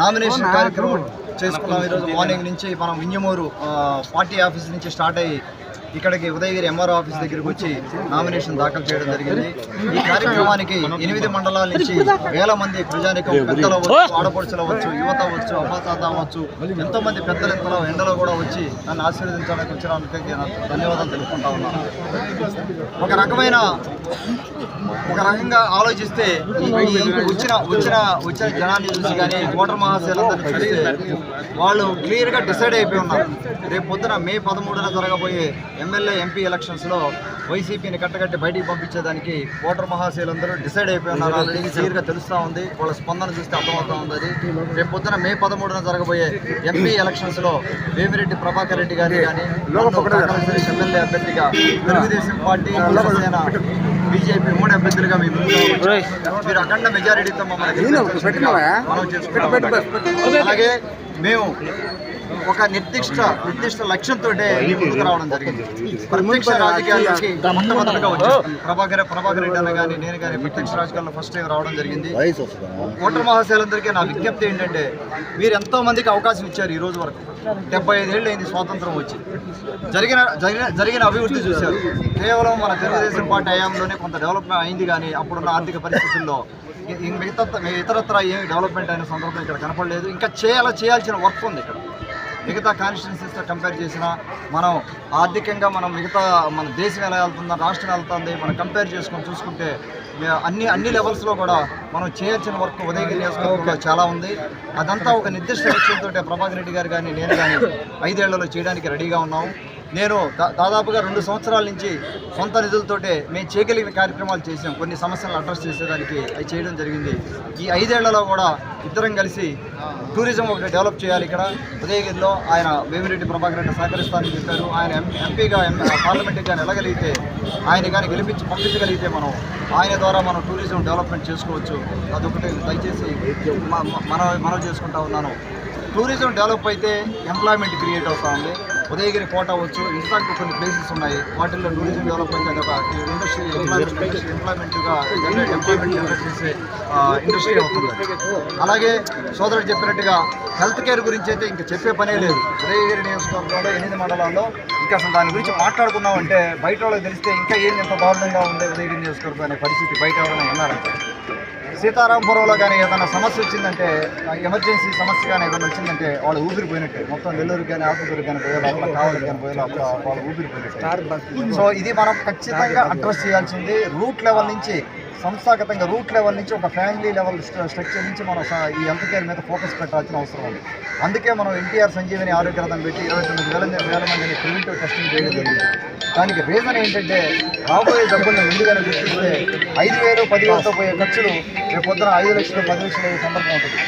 Nomination కార్యక్రమం చేసుకున్నాం ఈరోజు మార్నింగ్ నుంచి. మనం వింజమూరు పార్టీ ఆఫీస్ నుంచి స్టార్ట్ అయ్యి ఇక్కడికి ఉదయగిరి ఎంఆర్ఓ ఆఫీస్ దగ్గరికి వచ్చి నామినేషన్ దాఖలు చేయడం జరిగింది. ఈ కార్యక్రమానికి ఎనిమిది మండలాల నుంచి వేల మంది ప్రజానికం పెద్దలు అవ్వచ్చు ఆడపడుచులు అవ్వచ్చు యువత అవ్వచ్చు అవ్వతాత అవ్వచ్చు ఎంతో మంది పెద్దలు ఎంతలో ఎండలో కూడా వచ్చి నన్ను ఆశీర్వదించడానికి వచ్చినందుకు ధన్యవాదాలు తెలుపుకుంటా ఉన్నాను ఒక రకమైన ఒక రకంగా ఆలోచిస్తే వచ్చిన వచ్చిన వచ్చిన జనాన్ని చూసి కానీ ఓటర్ మహాశైలందరినీ చూస్తే వాళ్ళు క్లియర్గా డిసైడ్ అయిపోయి ఉన్నారు. రేపు పొద్దున మే పదమూడున జరగబోయే ఎమ్మెల్యే ఎంపీ ఎలక్షన్స్లో వైసీపీని కట్టగట్టి బయటికి పంపించేదానికి ఓటర్ మహాశైలందరూ డిసైడ్ అయిపోయి ఉన్నారు ఆల్రెడీ క్లియర్గా తెలుస్తూ ఉంది. వాళ్ళ స్పందన చూస్తే అర్థమవుతా ఉంది అది. రేపు పొద్దున మే పదమూడున జరగబోయే ఎంపీ ఎలక్షన్స్లో వేమిరెడ్డి ప్రభాకర్ రెడ్డి గారిని కానీ ఎమ్మెల్యే అభ్యర్థిగా తెలుగుదేశం పార్టీ జనసేన బీజేపీ మూడు అభ్యర్థులుగా మీ ముందుకు వచ్చారు. మీరు అఖండ మెజారిటీతో మమ్మల్ని అలాగే మేము ఒక నిర్దిష్ట నిర్దిష్ట లక్ష్యంతో రావడం జరిగింది. ప్రత్యక్ష రాజకీయాలకి మొట్టమొదటిగా వచ్చాం. ప్రభాకర్ ప్రభాకర్ రెడ్డి అన్న కానీ నేను కానీ ప్రత్యక్ష రాజకీయాల్లో ఫస్ట్ టైం రావడం జరిగింది. ఓటర్ మహాశైలందరికీ నా విజ్ఞప్తి ఏంటంటే మీరు ఎంతో మందికి అవకాశం ఇచ్చారు ఈ రోజు వరకు. డెబ్బై ఐదేళ్ళు అయింది స్వాతంత్రం వచ్చి. జరిగిన జరిగిన జరిగిన అభివృద్ధి చూశారు. కేవలం మన తెలుగుదేశం పార్టీ హయాంలోనే కొంత డెవలప్మెంట్ అయింది కానీ అప్పుడున్న ఆర్థిక పరిస్థితుల్లో మిగతా ఇతరత్ర ఏమి డెవలప్మెంట్ అయిన సందర్భం ఇక్కడ కనపడలేదు. ఇంకా చేయాల చేయాల్సిన వర్క్ ఉంది ఇక్కడ. మిగతా కాన్స్టిట్యున్సీస్తో కంపేర్ చేసినా మనం ఆర్థికంగా మనం మిగతా మన దేశం ఎలా వెళ్తుందా రాష్ట్రం వెళ్తుంది మనం కంపేర్ చేసుకొని చూసుకుంటే అన్ని అన్ని లెవెల్స్లో కూడా మనం చేయాల్సిన వర్క్ ఉదయగిరి నియోజకవర్గంలో చాలా ఉంది. అదంతా ఒక నిర్దిష్ట లక్ష్యంతో ప్రభాకర్ రెడ్డి గారు కానీ నేను కానీ ఐదేళ్ళలో చేయడానికి రెడీగా ఉన్నాము నేను దా- దాదాపుగా రెండు సంవత్సరాల నుంచి సొంత నిధులతోటే మేము చేయగలిగిన కార్యక్రమాలు చేసాం కొన్ని సమస్యలను అడ్రస్ చేసేదానికి అవి చేయడం జరిగింది. ఈ ఐదేళ్ళలో కూడా ఇద్దరం కలిసి టూరిజం ఒకటి డెవలప్ చేయాలి ఇక్కడ. ఉదయగిరిలో ఆయన వేమిరెడ్డి ప్రభాకర్ రెడ్డి సహకరిస్తానని చెప్పారు. ఆయన ఎం ఎంపీగా ఎం పార్లమెంట్కి కానీ వెళ్ళగలిగితే ఆయన కానీ గెలిపించి పంపించగలిగితే మనం ఆయన ద్వారా మనం టూరిజం డెవలప్మెంట్ చేసుకోవచ్చు. అదొకటి దయచేసి మనం మనం చేసుకుంటా ఉన్నాను. టూరిజం డెవలప్ అయితే ఎంప్లాయ్మెంట్ క్రియేట్ అవుతా ఉంది. ఉదయగిరి కోట అవ్వచ్చు ఇంకా కొన్ని ప్లేసెస్ ఉన్నాయి. వాటిల్లో టూరిజం డెవలప్మెంట్ అనేది ఒక ఇండస్ట్రీ ఎంప్లాయ్మెంట్ ఎంప్లాయ్మెంట్గా జనరేట్ ఎంప్లాయ్మెంట్ జనరేట్ చేసే ఇండస్ట్రీ అవుతుంది అలాగే సోదరుడు చెప్పినట్టుగా హెల్త్ కేర్ గురించి అయితే ఇంకా చెప్పే పనే లేదు. ఉదయగిరి నియోజకవర్గంలో ఎనిమిది మండలాల్లో ఇంకా అసలు దాని గురించి మాట్లాడుకున్నామంటే బయట వాళ్ళకి తెలిస్తే ఇంకా ఏంది ఎంత దారుణంగా ఉంది ఉదయగిరి నియోజకవర్గం అనే పరిస్థితి బయట ఎవరైనా ఉన్నారంటే సీతారాంపురంలో కానీ ఏదైనా సమస్య వచ్చిందంటే ఎమర్జెన్సీ సమస్య కానీ ఏదైనా వచ్చిందంటే వాళ్ళు ఊపిరిపోయినట్టే. మొత్తం నెల్లూరు కానీ ఆకుకూరు కానీ పోయే లోపల కావాలి కానీ పోయే లోపల వాళ్ళు ఊపిరిపోయినట్టు. సో ఇది మనం ఖచ్చితంగా అడ్రస్ చేయాల్సింది. రూట్ లెవెల్ నుంచి సంస్థాగతంగా రూట్ లెవెల్ నుంచి ఒక ఫ్యామిలీ లెవెల్ స్ట్రక్చర్ నుంచి మనం ఈ హెల్త్ కేర్ మీద ఫోకస్ పెట్టాల్సిన అవసరం ఉంది. అందుకే మనం ఎన్టీఆర్ సంజీవని ఆరోగ్య రథం పెట్టి ఇరవై తొమ్మిది వేల వేల మందిని ప్రివెంటివ్ టెస్టింగ్ చేయడం జరిగింది. దానికి రీజన్ ఏంటంటే రాబోయే డబ్బులను ముందుగానే గుర్తిస్తే ఐదు వేలు పదివేలతో పోయే ఖర్చులు రేపు పొద్దున ఐదు లక్షలు పది లక్షలు అయ్యే సందర్భం ఉంటుంది.